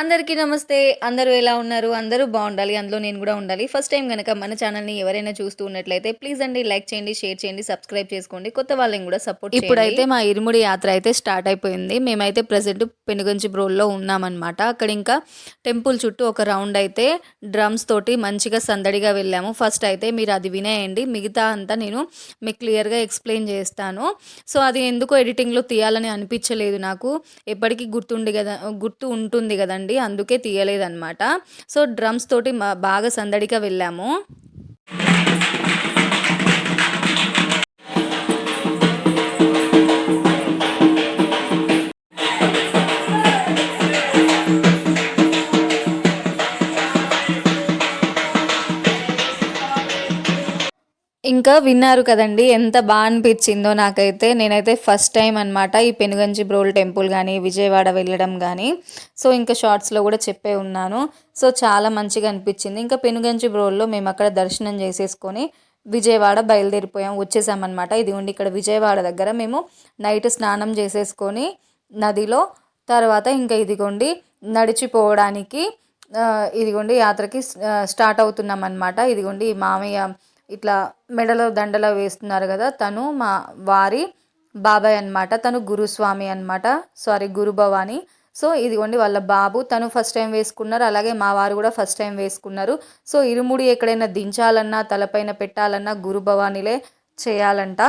అందరికీ నమస్తే. అందరూ ఎలా ఉన్నారు? అందరూ బాగుండాలి. అందులో నేను కూడా ఉండాలి. ఫస్ట్ టైం కనుక మన ఛానల్ని ఎవరైనా చూస్తూ ఉన్నట్లయితే ప్లీజ్ అండి లైక్ చేయండి షేర్ చేయండి సబ్స్క్రైబ్ చేసుకోండి. కొత్త వాళ్ళని కూడా సపోర్ట్ ఇప్పుడైతే మా ఇరుముడి యాత్ర అయితే స్టార్ట్ అయిపోయింది. మేమైతే ప్రజెంట్ పెనుగంచి బ్రోల్లో ఉన్నామన్నమాట. అక్కడ ఇంకా టెంపుల్ చుట్టూ ఒక రౌండ్ అయితే డ్రమ్స్ తోటి మంచిగా సందడిగా వెళ్ళాము. ఫస్ట్ అయితే మీరు అది వినేయండి. మిగతా అంతా నేను మీకు క్లియర్గా ఎక్స్ప్లెయిన్ చేస్తాను. సో అది ఎందుకో ఎడిటింగ్లో తీయాలని అనిపించలేదు నాకు. ఎప్పటికీ గుర్తుండి కదా గుర్తు ఉంటుంది కదండి. అందుకే తీయలేదన్నమాట. సో డ్రమ్స్ తోటి మా- బాగా సందడిగా వెళ్ళాము. ఇంకా విన్నారు కదండి ఎంత బాగా అనిపించిందో నాకైతే. నేనైతే ఫస్ట్ టైం అనమాట ఈ పెనుగంచి బ్రోల్ టెంపుల్ కానీ విజయవాడ వెళ్ళడం కానీ సో ఇంకా షార్ట్స్లో కూడా చెప్పే ఉన్నాను. సో చాలా మంచిగా అనిపించింది. ఇంకా పెనుగంచి బ్రోల్లో మేము అక్కడ దర్శనం చేసేసుకొని విజయవాడ బయలుదేరిపోయాం వచ్చేసామన్నమాట. ఇది ఉండి ఇక్కడ విజయవాడ దగ్గర మేము నైట్ స్నానం చేసేసుకొని నదిలో తర్వాత ఇంకా ఇదిగోండి నడిచిపోవడానికి ఇదిగోండి యాత్రకి స్టార్ట్ అవుతున్నాం అనమాట ఇదిగోండి ఈ మామయ్య ఇట్లా మెడలో దండలో వేస్తున్నారు కదా తను మా వారి బాబాయ్ అన్నమాట. తను గురుస్వామి అన్నమాట. సారీ గురుభవాని సో ఇదిగోండి వాళ్ళ బాబు తను ఫస్ట్ టైం వేసుకున్నారు. అలాగే మా వారు కూడా ఫస్ట్ టైం వేసుకున్నారు. సో ఇరుముడి ఎక్కడైనా దించాలన్నా తలపైన పెట్టాలన్నా గురుభవానిలే చేయాలంట.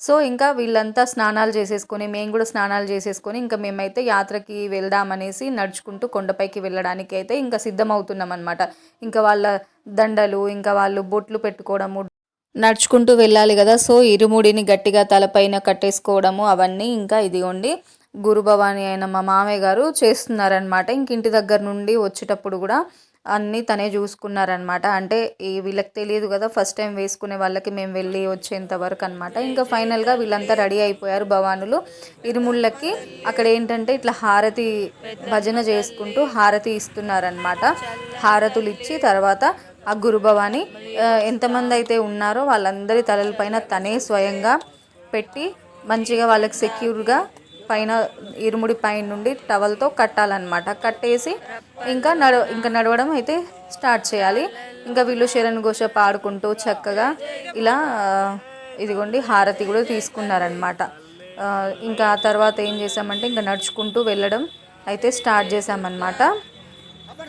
సో ఇంకా వీళ్ళంతా స్నానాలు చేసేసుకొని మేము కూడా స్నానాలు చేసేసుకొని ఇంకా మేమైతే యాత్రకి వెళ్దామనేసి నడుచుకుంటూ కొండపైకి వెళ్ళడానికి అయితే ఇంకా సిద్ధమవుతున్నాం అనమాట ఇంకా వాళ్ళ దండలు ఇంకా వాళ్ళు బొట్లు పెట్టుకోవడము నడుచుకుంటూ వెళ్ళాలి కదా. సో ఇరుముడిని గట్టిగా తలపైన కట్టేసుకోవడము అవన్నీ ఇంకా ఇదిగోండి గురుభవాని అయిన మా మామయ్య గారు చేస్తున్నారనమాట ఇంక ఇంటి దగ్గర నుండి వచ్చేటప్పుడు కూడా అన్నీ తనే చూసుకున్నారనమాట అంటే ఈ వీళ్ళకి తెలియదు కదా ఫస్ట్ టైం వేసుకునే వాళ్ళకి మేము వెళ్ళి వచ్చేంత వరకు అనమాట ఇంకా ఫైనల్గా వీళ్ళంతా రెడీ అయిపోయారు భవానులు. ఇరుముళ్ళకి అక్కడ ఏంటంటే ఇట్లా హారతి భజన చేసుకుంటూ హారతి ఇస్తున్నారనమాట హారతులు ఇచ్చి తర్వాత ఆ గురుభవాని ఎంతమంది అయితే ఉన్నారో వాళ్ళందరి తలలపైన తనే స్వయంగా పెట్టి మంచిగా వాళ్ళకి సెక్యూర్గా పైన ఇరుముడి పైన నుండి టవల్తో కట్టాలన్నమాట. కట్టేసి ఇంకా నడ ఇంకా నడవడం అయితే స్టార్ట్ చేయాలి. ఇంకా వీళ్ళు శరణ్ ఘోష పాడుకుంటూ చక్కగా ఇలా ఇదిగోండి హారతి కూడా తీసుకున్నారనమాట ఇంకా ఆ తర్వాత ఏం చేసామంటే ఇంకా నడుచుకుంటూ వెళ్ళడం అయితే స్టార్ట్ చేసామన్నమాట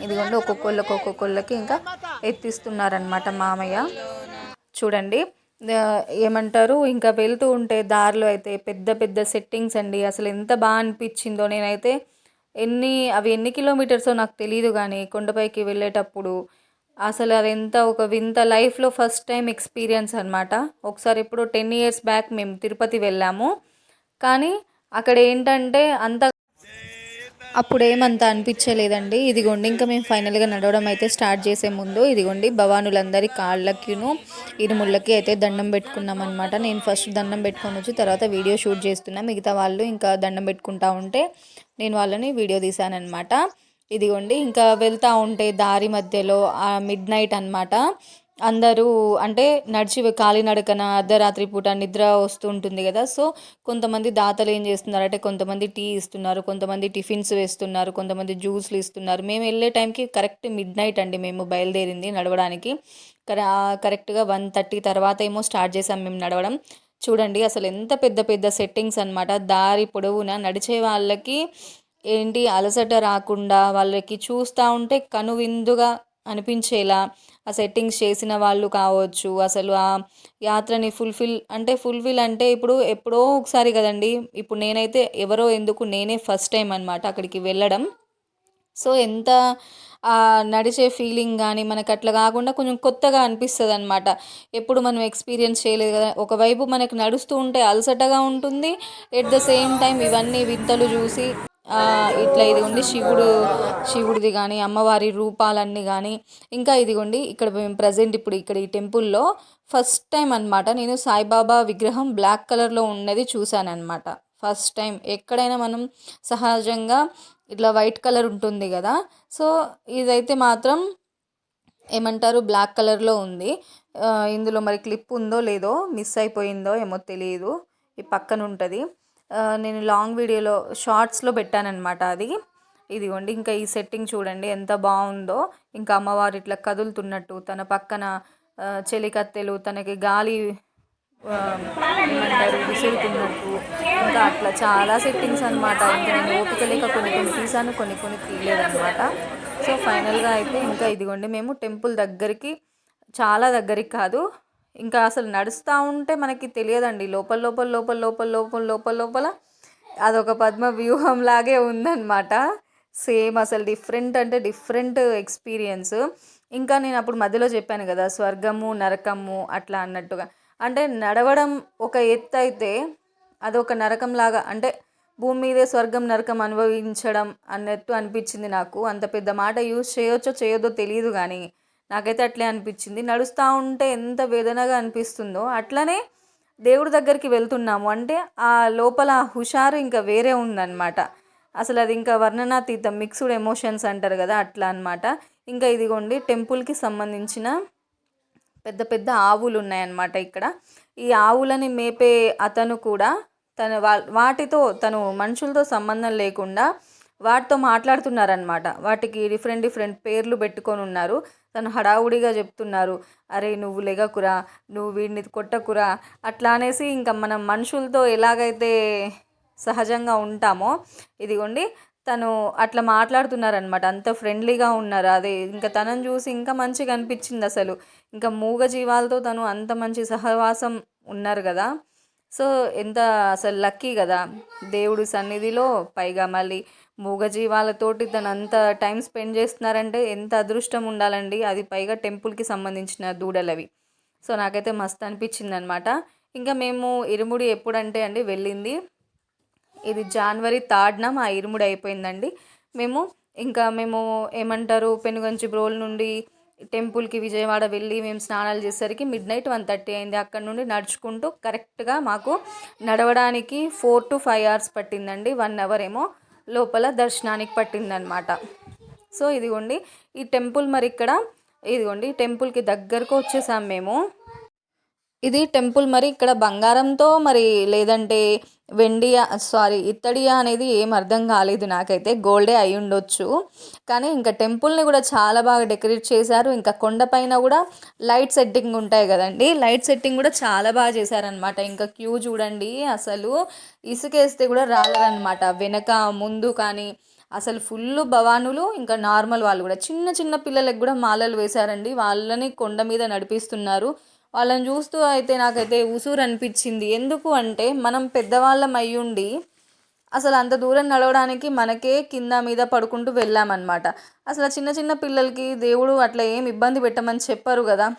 ఇదిగోండి ఒక్కొక్కళ్ళకి ఒక్కొక్కళ్ళకి ఇంకా ఎత్తిస్తున్నారనమాట మామయ్య. చూడండి. ఏమంటారు? ఇంకా వెళ్తూ ఉంటే దారిలో అయితే పెద్ద పెద్ద సెట్టింగ్స్ అండి. అసలు ఎంత బాగా అనిపించిందో నేనైతే ఎన్ని అవి ఎన్ని కిలోమీటర్సో నాకు తెలియదు కానీ కొండపైకి వెళ్ళేటప్పుడు అసలు అది ఎంత ఒక వింత లైఫ్లో ఫస్ట్ టైం ఎక్స్పీరియన్స్ అనమాట ఒకసారి ఎప్పుడో టెన్ ఇయర్స్ బ్యాక్ మేము తిరుపతి వెళ్ళాము. కానీ అక్కడ ఏంటంటే అంత అప్పుడు ఏమంత అనిపించలేదండి. ఇదిగోండి ఇంకా మేము ఫైనల్గా నడవడం అయితే స్టార్ట్ చేసే ముందు ఇదిగోండి భవానులందరి కాళ్ళకిను ఇరుముళ్ళకి అయితే దండం పెట్టుకున్నాం అనమాట నేను ఫస్ట్ దండం పెట్టుకొని వచ్చి తర్వాత వీడియో షూట్ చేస్తున్నా. మిగతా వాళ్ళు ఇంకా దండం పెట్టుకుంటా ఉంటే నేను వాళ్ళని వీడియో తీశానమాట ఇదిగోండి ఇంకా వెళ్తూ ఉంటే దారి మధ్యలో మిడ్ నైట్ అనమాట అందరూ అంటే నడిచి కాలినడకన అర్ధరాత్రి పూట నిద్ర వస్తూ ఉంటుంది కదా. సో కొంతమంది దాతలు ఏం చేస్తున్నారంటే కొంతమంది టీ ఇస్తున్నారు కొంతమంది టిఫిన్స్ వేస్తున్నారు కొంతమంది జ్యూస్లు ఇస్తున్నారు. మేము వెళ్ళే టైంకి కరెక్ట్ మిడ్ నైట్ అండి మేము బయలుదేరింది నడవడానికి. కరెక్ట్గా వన్ థర్టీ తర్వాత ఏమో స్టార్ట్ చేసాం మేము నడవడం. చూడండి అసలు ఎంత పెద్ద పెద్ద సెట్టింగ్స్ అన్నమాట. దారి పొడవునా నడిచే వాళ్ళకి ఏంటి అలసట రాకుండా వాళ్ళకి చూస్తూ ఉంటే కనువిందుగా అనిపించేలా ఆ సెట్టింగ్స్ చేసిన వాళ్ళు కావచ్చు అసలు ఆ యాత్రని ఫుల్ఫిల్ అంటే ఫుల్ఫిల్ అంటే ఇప్పుడు ఎప్పుడో ఒకసారి కదండి. ఇప్పుడు నేనైతే ఎవరో ఎందుకు నేనే ఫస్ట్ టైం అనమాట అక్కడికి వెళ్ళడం. సో ఎంత నడిచే ఫీలింగ్ కానీ మనకు అట్లా కాకుండా కొంచెం కొత్తగా అనిపిస్తుంది అనమాట ఎప్పుడు మనం ఎక్స్పీరియన్స్ చేయలేదు కదా. ఒకవైపు మనకు నడుస్తూ ఉంటే అలసటగా ఉంటుంది. ఎట్ ద సేమ్ టైం ఇవన్నీ వింతలు చూసి ఇట్లా ఇదిగోండి శివుడు శివుడిది కానీ అమ్మవారి రూపాలన్నీ కానీ ఇంకా ఇదిగోండి ఇక్కడ మేము ప్రజెంట్ ఇప్పుడు ఇక్కడ ఈ టెంపుల్లో ఫస్ట్ టైం అన్నమాట. నేను సాయిబాబా విగ్రహం బ్లాక్ కలర్లో ఉన్నది చూశాను అనమాట ఫస్ట్ టైం ఎక్కడైనా మనం సహజంగా ఇట్లా వైట్ కలర్ ఉంటుంది కదా. సో ఇదైతే మాత్రం ఏమంటారు? బ్లాక్ కలర్లో ఉంది. ఇందులో మరి క్లిప్ ఉందో లేదో మిస్ అయిపోయిందో ఏమో తెలియదు ఈ పక్కన ఉంటుంది. నేను లాంగ్ వీడియోలో షార్ట్స్లో పెట్టానన్నమాట అది. ఇదిగోండి ఇంకా ఈ సెట్టింగ్ చూడండి ఎంత బాగుందో. ఇంకా అమ్మవారు ఇట్లా కదులుతున్నట్టు తన పక్కన చెలికత్తెలు తనకి గాలి ఏమంటారు విసురుతున్నట్టు. ఇంకా అట్లా చాలా సెట్టింగ్స్ అనమాట ఇంకా నేను ఓపిక లేక కొన్ని కొన్ని తీసాను కొన్ని కొన్ని తీయలేదనమాట సో ఫైనల్గా అయితే ఇంకా ఇదిగోండి మేము టెంపుల్ దగ్గరికి చాలా దగ్గరికి కాదు ఇంకా అసలు నడుస్తూ ఉంటే మనకి తెలియదండి. లోపల లోపల లోపల లోపల లోపల లోపల లోపల అదొక పద్మ వ్యూహం లాగే ఉందన్నమాట. సేమ్ అసలు డిఫరెంట్ అంటే డిఫరెంట్ ఎక్స్పీరియన్స్. ఇంకా నేను అప్పుడు మధ్యలో చెప్పాను కదా స్వర్గము నరకము అట్లా అన్నట్టుగా. అంటే నడవడం ఒక ఎత్తు అయితే అదొక నరకం లాగా అంటే భూమి మీదే స్వర్గం నరకం అనుభవించడం అన్నట్టు అనిపించింది నాకు. అంత పెద్ద మాట యూజ్ చేయొచ్చో చేయొద్దో తెలియదు కానీ నాకైతే అట్లే అనిపించింది. నడుస్తూ ఉంటే ఎంత వేదనగా అనిపిస్తుందో అట్లనే దేవుడి దగ్గరికి వెళ్తున్నాము. అంటే ఆ లోపల హుషారు ఇంకా వేరే ఉందన్నమాట. అసలు అది ఇంకా వర్ణనాతీతం మిక్స్డ్ ఎమోషన్స్ అంటారు కదా అట్లా అనమాట ఇంకా ఇదిగోండి టెంపుల్కి సంబంధించిన పెద్ద పెద్ద ఆవులు ఉన్నాయన్నమాట ఇక్కడ. ఈ ఆవులని మేపే అతను కూడా తన వా వాటితో తను మనుషులతో సంబంధం లేకుండా వాటితో మాట్లాడుతున్నారనమాట వాటికి డిఫరెంట్ డిఫరెంట్ పేర్లు పెట్టుకొని ఉన్నారు. తను హడావుడిగా చెప్తున్నారు అరే నువ్వు లెగకురా నువ్వు వీడిని కొట్టకురా అట్లా అనేసి ఇంకా మనం మనుషులతో ఎలాగైతే సహజంగా ఉంటామో ఇదిగోండి తను అట్లా మాట్లాడుతున్నారనమాట. అంత ఫ్రెండ్లీగా ఉన్నారు. అదే ఇంకా తనను చూసి ఇంకా మంచిగా అనిపించింది అసలు. ఇంకా మూగ జీవాలతో తను అంత మంచి సహవాసం ఉన్నారు కదా. సో ఎంత అసలు లక్కీ కదా. దేవుడు సన్నిధిలో పైగా మళ్ళీ మూగజీవాలతోటి తను అంత టైం స్పెండ్ చేస్తున్నారంటే ఎంత అదృష్టం ఉండాలండి. అది పైగా టెంపుల్కి సంబంధించిన దూడలవి. సో నాకైతే మస్తు అనిపించింది అనమాట ఇంకా మేము ఇరుముడి ఎప్పుడంటే అండి వెళ్ళింది. ఇది జనవరి థర్డ్న మా ఇరుముడి అయిపోయిందండి. మేము ఇంకా మేము ఏమంటారు పెనుగంచి బ్రోల్ నుండి టెంపుల్కి విజయవాడ వెళ్ళి మేము స్నానాలు చేసేసరికి మిడ్ నైట్ వన్ థర్టీ అయింది. అక్కడ నుండి నడుచుకుంటూ కరెక్ట్గా మాకు నడవడానికి ఫోర్ టు ఫైవ్ అవర్స్ పట్టిందండి. వన్ అవర్ ఏమో లోపల దర్శనానికి పట్టిందనమాట. సో ఇదిగోండి ఈ టెంపుల్ మరి ఇక్కడ ఇదిగోండి టెంపుల్కి దగ్గరకు వచ్చేసాం మేము. ఇది టెంపుల్ మరి ఇక్కడ బంగారంతో మరి లేదంటే వెండియా సారీ ఇత్తడియా అనేది ఏం అర్థం కాలేదు నాకైతే. గోల్డే అయి ఉండొచ్చు. కానీ ఇంకా టెంపుల్ని కూడా చాలా బాగా డెకరేట్ చేశారు. ఇంకా కొండపైన కూడా లైట్ సెట్టింగ్ ఉంటాయి కదండి. లైట్ సెట్టింగ్ కూడా చాలా బాగా చేశారనమాట ఇంకా క్యూ చూడండి అసలు. ఇసుకేస్తే కూడా రాలేదనమాట వెనక ముందు కానీ అసలు ఫుల్ భవానులు ఇంకా నార్మల్ వాళ్ళు కూడా చిన్న చిన్న పిల్లలకు కూడా మాలలు వేశారండి. వాళ్ళని కొండ మీద నడిపిస్తున్నారు. వాళ్ళని చూస్తూ అయితే నాకైతే ఉసూరు అనిపించింది. ఎందుకు అంటే మనం పెద్దవాళ్ళం అయ్యుండి అసలు అంత దూరం నడవడానికి మనకే కింద మీద పడుకుంటూ వెళ్ళామన్నమాట. అసలు చిన్న చిన్న పిల్లలకి దేవుడు అట్లా ఏం ఇబ్బంది పెట్టమని చెప్పారు కదా.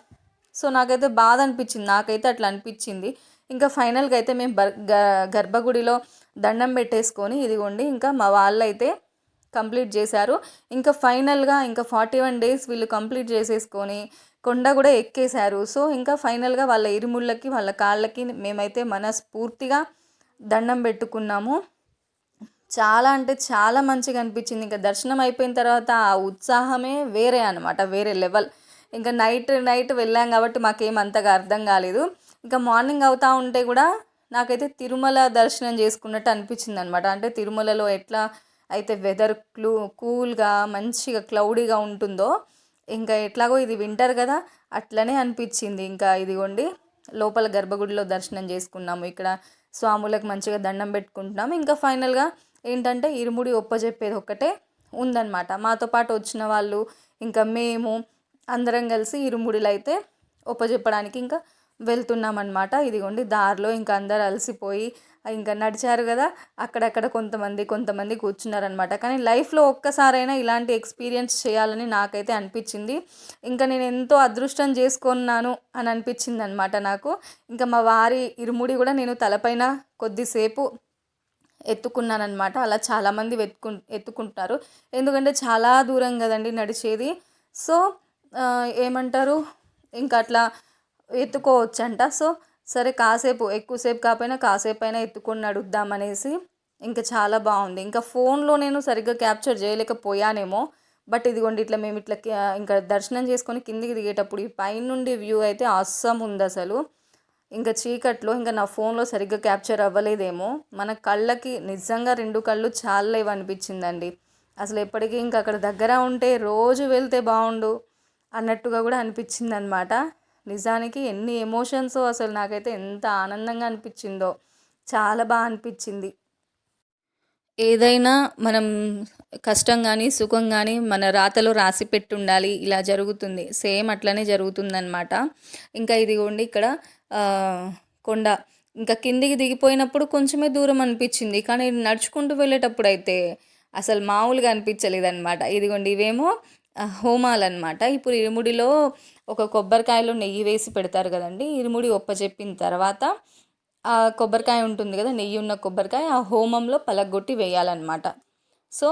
సో నాకైతే బాధ అనిపించింది. నాకైతే అట్లా అనిపించింది. ఇంకా ఫైనల్గా అయితే మేము బర్ గ- గర్భగుడిలో దండం పెట్టేసుకొని ఇదిగోండి ఇంకా మా వాళ్ళైతే కంప్లీట్ చేశారు. ఇంకా ఫైనల్గా ఇంకా ఫార్టీ వన్ డేస్ వీళ్ళు కంప్లీట్ చేసేసుకొని కొండ కూడా ఎక్కేశారు. సో ఇంకా ఫైనల్గా వాళ్ళ ఇరుముళ్ళకి వాళ్ళ కాళ్ళకి మేమైతే మనస్ఫూర్తిగా దండం పెట్టుకున్నాము. చాలా అంటే చాలా మంచిగా అనిపించింది. ఇంకా దర్శనం అయిపోయిన తర్వాత ఆ ఉత్సాహమే వేరే అనమాట వేరే లెవెల్. ఇంకా నైట్ నైట్ వెళ్ళాం కాబట్టి మాకేం అంతగా అర్థం కాలేదు. ఇంకా మార్నింగ్ అవుతా ఉంటే కూడా నాకైతే తిరుమల దర్శనం చేసుకున్నట్టు అనిపించింది అనమాట అంటే తిరుమలలో ఎట్లా అయితే వెదర్ క్లూ కూల్గా మంచిగా క్లౌడీగా ఉంటుందో ఇంకా ఎట్లాగో ఇది వింటర్ కదా అట్లనే అనిపించింది. ఇంకా ఇదిగోండి లోపల గర్భగుడిలో దర్శనం చేసుకున్నాము. ఇక్కడ స్వాములకు మంచిగా దండం పెట్టుకుంటున్నాము. ఇంకా ఫైనల్గా ఏంటంటే ఇరుముడి ఒప్పజెప్పేది ఒక్కటే ఉందన్నమాట. మాతో పాటు వచ్చిన వాళ్ళు ఇంకా మేము అందరం కలిసి ఇరుముడిలో అయితే ఒప్పజెప్పడానికి ఇంకా వెళ్తున్నామన్నమాట. ఇదిగోండి దారిలో ఇంకా అందరు అలసిపోయి ఇంకా నడిచారు కదా అక్కడక్కడ కొంతమంది కొంతమంది కూర్చున్నారనమాట కానీ లైఫ్లో ఒక్కసారైనా ఇలాంటి ఎక్స్పీరియన్స్ చేయాలని నాకైతే అనిపించింది. ఇంకా నేను ఎంతో అదృష్టం చేసుకున్నాను అని అనిపించింది అనమాట నాకు. ఇంకా మా వారి ఇరుముడి కూడా నేను తలపైన కొద్దిసేపు ఎత్తుకున్నానమాట అలా చాలామంది వెతుకు ఎత్తుకుంటారు. ఎందుకంటే చాలా దూరం కదండి నడిచేది. సో ఏమంటారు? ఇంకా అట్లా ఎత్తుకోవచ్చంట. సో సరే కాసేపు ఎక్కువసేపు కాకపోయినా కాసేపు అయినా ఎత్తుకొని నడుద్దామనేసి ఇంకా చాలా బాగుంది. ఇంకా ఫోన్లో నేను సరిగ్గా క్యాప్చర్ చేయలేకపోయానేమో బట్ ఇదిగోండి ఇట్లా మేము ఇట్లా ఇంకా దర్శనం చేసుకొని కిందికి దిగేటప్పుడు ఈ పైనుండి వ్యూ అయితే అస్సం ఉంది అసలు. ఇంకా చీకట్లో ఇంకా నా ఫోన్లో సరిగ్గా క్యాప్చర్ అవ్వలేదేమో. మన కళ్ళకి నిజంగా రెండు కళ్ళు చాలా అనిపించిందండి. అసలు ఎప్పటికీ ఇంకా అక్కడ దగ్గర ఉంటే రోజు వెళ్తే బాగుండు అన్నట్టుగా కూడా అనిపించింది అనమాట నిజానికి ఎన్ని ఎమోషన్స్ అసలు నాకైతే ఎంత ఆనందంగా అనిపించిందో. చాలా బాగా అనిపించింది. ఏదైనా మనం కష్టం కానీ సుఖం కానీ మన రాతలో రాసి పెట్టుండాలి. ఇలా జరుగుతుంది. సేమ్ అట్లనే జరుగుతుందనమాట ఇంకా ఇదిగోండి ఇక్కడ కొండ. ఇంకా కిందికి దిగిపోయినప్పుడు కొంచెమే దూరం అనిపించింది. కానీ నడుచుకుంటూ వెళ్ళేటప్పుడు అయితే అసలు మామూలుగా అనిపించలేదన్నమాట. ఇదిగోండి ఇవేమో హోమాలు అనమాట ఇప్పుడు ఇరుముడిలో ఒక కొబ్బరికాయలో నెయ్యి వేసి పెడతారు కదండి. ఇరుముడి ఒప్ప చెప్పిన తర్వాత ఆ కొబ్బరికాయ ఉంటుంది కదా నెయ్యి ఉన్న కొబ్బరికాయ ఆ హోమంలో పలగొట్టి వేయాలన్నమాట. సో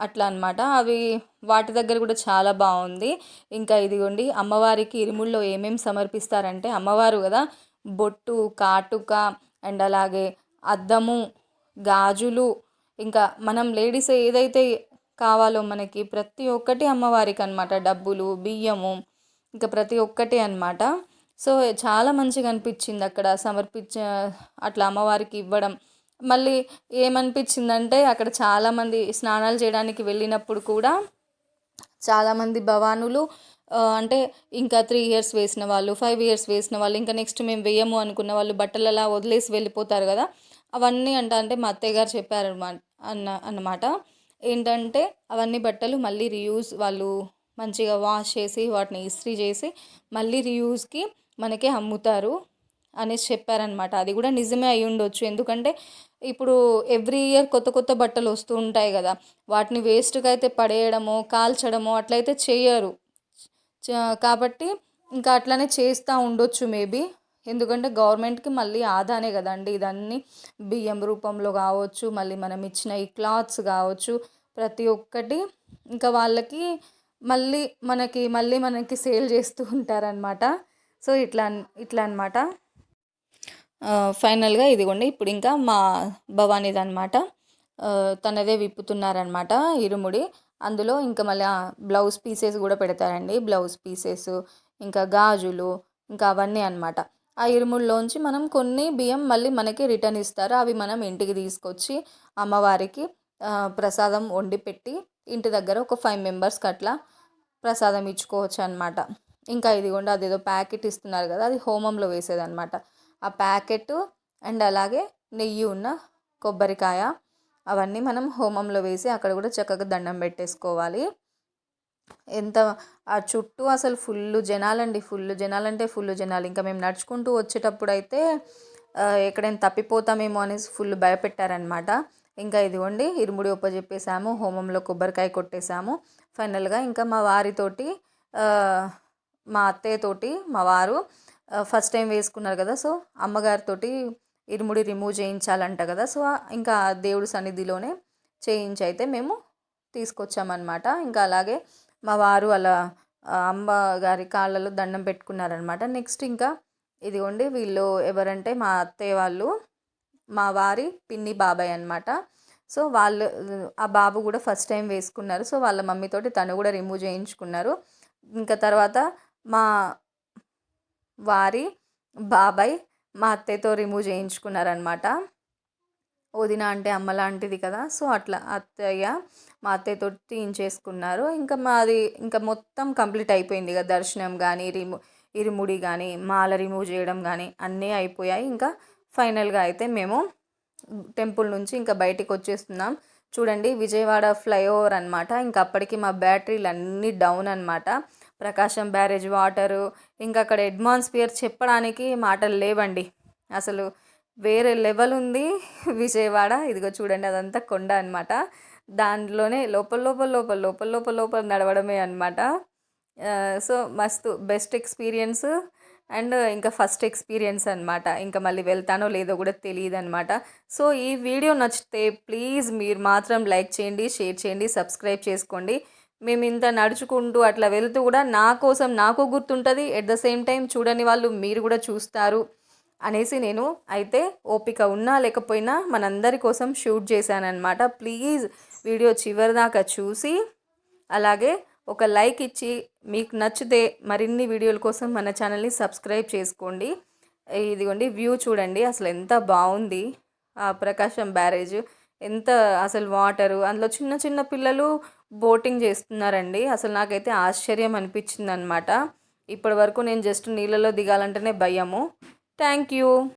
అట్లా అనమాట అవి వాటి దగ్గర కూడా చాలా బాగుంది. ఇంకా ఇదిగోండి అమ్మవారికి ఇరుముల్లో ఏమేమి సమర్పిస్తారంటే అమ్మవారు కదా బొట్టు కాటుక అండ్ అలాగే అద్దము గాజులు ఇంకా మనం లేడీస్ ఏదైతే కావాలో మనకి ప్రతి ఒక్కటి అమ్మవారికి అనమాట డబ్బులు బియ్యము ఇంకా ప్రతి ఒక్కటి అనమాట సో చాలా మంచిగా అనిపించింది అక్కడ సమర్పించ అట్లా అమ్మవారికి ఇవ్వడం. మళ్ళీ ఏమనిపించిందంటే అక్కడ చాలామంది స్నానాలు చేయడానికి వెళ్ళినప్పుడు కూడా చాలామంది భవానులు అంటే ఇంకా త్రీ ఇయర్స్ వేసిన వాళ్ళు ఫైవ్ ఇయర్స్ వేసిన వాళ్ళు ఇంకా నెక్స్ట్ మేము వేయము అనుకున్న వాళ్ళు బట్టలు అలా వదిలేసి వెళ్ళిపోతారు కదా. అవన్నీ అంట అంటే మా అత్తయ్య గారు చెప్పారు అన్న అన్నమాట. ఏంటంటే అవన్నీ బట్టలు మళ్ళీ రీయూజ్ వాళ్ళు మంచిగా వాష్ చేసి వాటిని ఇస్త్రీ చేసి మళ్ళీ రీయూజ్కి మనకే అమ్ముతారు అనేసి చెప్పారనమాట అది కూడా నిజమే అయి ఉండొచ్చు. ఎందుకంటే ఇప్పుడు ఎవ్రీ ఇయర్ కొత్త కొత్త బట్టలు వస్తూ ఉంటాయి కదా. వాటిని వేస్ట్గా అయితే పడేయడమో కాల్చడమో అట్లయితే చేయరు. కాబట్టి ఇంకా అట్లనే చేస్తూ ఉండొచ్చు మేబీ ఎందుకంటే గవర్నమెంట్కి మళ్ళీ ఆదానే కదండి. ఇదన్నీ బియ్యం రూపంలో కావచ్చు మళ్ళీ మనం ఇచ్చిన ఈ క్లాత్స్ కావచ్చు ప్రతి ఒక్కటి ఇంకా వాళ్ళకి మళ్ళీ మనకి మళ్ళీ మనకి సేల్ చేస్తూ ఉంటారనమాట సో ఇట్లా ఇట్లా అనమాట ఫైనల్గా ఇదిగోండి ఇప్పుడు ఇంకా మా భవానీది అనమాట తనదే విప్పుతున్నారనమాట ఇరుముడి. అందులో ఇంకా మళ్ళీ బ్లౌజ్ పీసెస్ కూడా పెడతారండి. బ్లౌజ్ పీసెస్ ఇంకా గాజులు ఇంకా అవన్నీ అనమాట ఆ ఇరుముల్లోంచి మనం కొన్ని బియ్యం మళ్ళీ మనకి రిటర్న్ ఇస్తారు. అవి మనం ఇంటికి తీసుకొచ్చి అమ్మవారికి ప్రసాదం వండి పెట్టి ఇంటి దగ్గర ఒక ఫైవ్ మెంబర్స్కి అట్లా ప్రసాదం ఇచ్చుకోవచ్చు అనమాట ఇంకా ఇదిగోండి అదేదో ప్యాకెట్ ఇస్తున్నారు కదా అది హోమంలో వేసేదనమాట ఆ ప్యాకెట్ అండ్ అలాగే నెయ్యి ఉన్న కొబ్బరికాయ అవన్నీ మనం హోమంలో వేసి అక్కడ కూడా చక్కగా దండం పెట్టేసుకోవాలి. ఎంత ఆ చుట్టూ అసలు ఫుల్ జనాలండి ఫుల్ జనాలంటే ఫుల్ జనాలు. ఇంకా మేము నడుచుకుంటూ వచ్చేటప్పుడు అయితే ఎక్కడైనా తప్పిపోతామేమో అనేసి ఫుల్ భయపెట్టారనమాట ఇంకా ఇదిగోండి ఇరుముడి చెప్పేసాము హోమంలో కొబ్బరికాయ కొట్టేశాము. ఫైనల్గా ఇంకా మా వారితోటి మా అత్తయ్యతోటి మా వారు ఫస్ట్ టైం వేసుకున్నారు కదా సో అమ్మగారితోటి ఇరుముడి రిమూవ్ చేయించాలంట కదా సో ఇంకా దేవుడి సన్నిధిలోనే చేయించి అయితే మేము తీసుకొచ్చామన్నమాట. ఇంకా అలాగే మా వారు అలా అమ్మగారి కాళ్ళలో దండం పెట్టుకున్నారనమాట నెక్స్ట్ ఇంకా ఇదిగోండి వీళ్ళు ఎవరంటే మా అత్తయ్య వాళ్ళు మా వారి పిన్ని బాబాయ్ అనమాట సో వాళ్ళు ఆ బాబు కూడా ఫస్ట్ టైం వేసుకున్నారు. సో వాళ్ళ మమ్మీతోటి తను కూడా రిమూవ్ చేయించుకున్నారు. ఇంకా తర్వాత మా వారి బాబాయ్ మా అత్తయ్యతో రిమూవ్ చేయించుకున్నారనమాట వదిన అంటే అమ్మ లాంటిది కదా సో అట్లా అత్తయ్య మా అత్తయ్యతో తీయించేసుకున్నారు ఇంకా మాది ఇంకా మొత్తం కంప్లీట్ అయిపోయింది ఇక దర్శనం కానీ రిమూ ఇరుముడి కానీ మాల రిమూవ్ చేయడం కానీ అన్నీ అయిపోయాయి. ఇంకా ఫైనల్గా అయితే మేము టెంపుల్ నుంచి ఇంకా బయటికి వచ్చేస్తున్నాం. చూడండి విజయవాడ ఫ్లైఓవర్ అనమాట ఇంకా అప్పటికి మా బ్యాటరీలు అన్నీ డౌన్ అనమాట ప్రకాశం బ్యారేజ్ వాటరు ఇంకా అక్కడ అడ్మాన్స్పియర్ చెప్పడానికి మాటలు లేవండి. అసలు వేరే లెవెల్ ఉంది విజయవాడ. ఇదిగో చూడండి అదంతా కొండ అనమాట దాంట్లోనే లోపల లోపల లోపల లోపల లోపల లోపల నడవడమే అనమాట సో మస్తు బెస్ట్ ఎక్స్పీరియన్స్ అండ్ ఇంకా ఫస్ట్ ఎక్స్పీరియన్స్ అనమాట ఇంకా మళ్ళీ వెళ్తానో లేదో కూడా తెలియదు అనమాట సో ఈ వీడియో నచ్చితే ప్లీజ్ మీరు మాత్రం లైక్ చేయండి షేర్ చేయండి సబ్స్క్రైబ్ చేసుకోండి. మేము ఇంత నడుచుకుంటూ అట్లా వెళ్తూ కూడా నా కోసం నాకు గుర్తుంటుంది. ఎట్ ద సేమ్ టైం చూడని వాళ్ళు మీరు కూడా చూస్తారు. అనేసి నేను అయితే ఓపిక ఉన్నా లేకపోయినా మనందరి కోసం షూట్ చేశానమాట ప్లీజ్ వీడియో చివరి దాకా చూసి అలాగే ఒక లైక్ ఇచ్చి మీకు నచ్చితే మరిన్ని వీడియోల కోసం మన ఛానల్ని సబ్స్క్రైబ్ చేసుకోండి. ఇదిగోండి వ్యూ చూడండి అసలు ఎంత బాగుంది. ఆ ప్రకాశం బ్యారేజ్ ఎంత అసలు వాటరు అందులో చిన్న చిన్న పిల్లలు బోటింగ్ చేస్తున్నారండి. అసలు నాకైతే ఆశ్చర్యం అనిపించింది అనమాట ఇప్పటి వరకు నేను జస్ట్ నీళ్ళలో దిగాలంటేనే భయము. Thank you.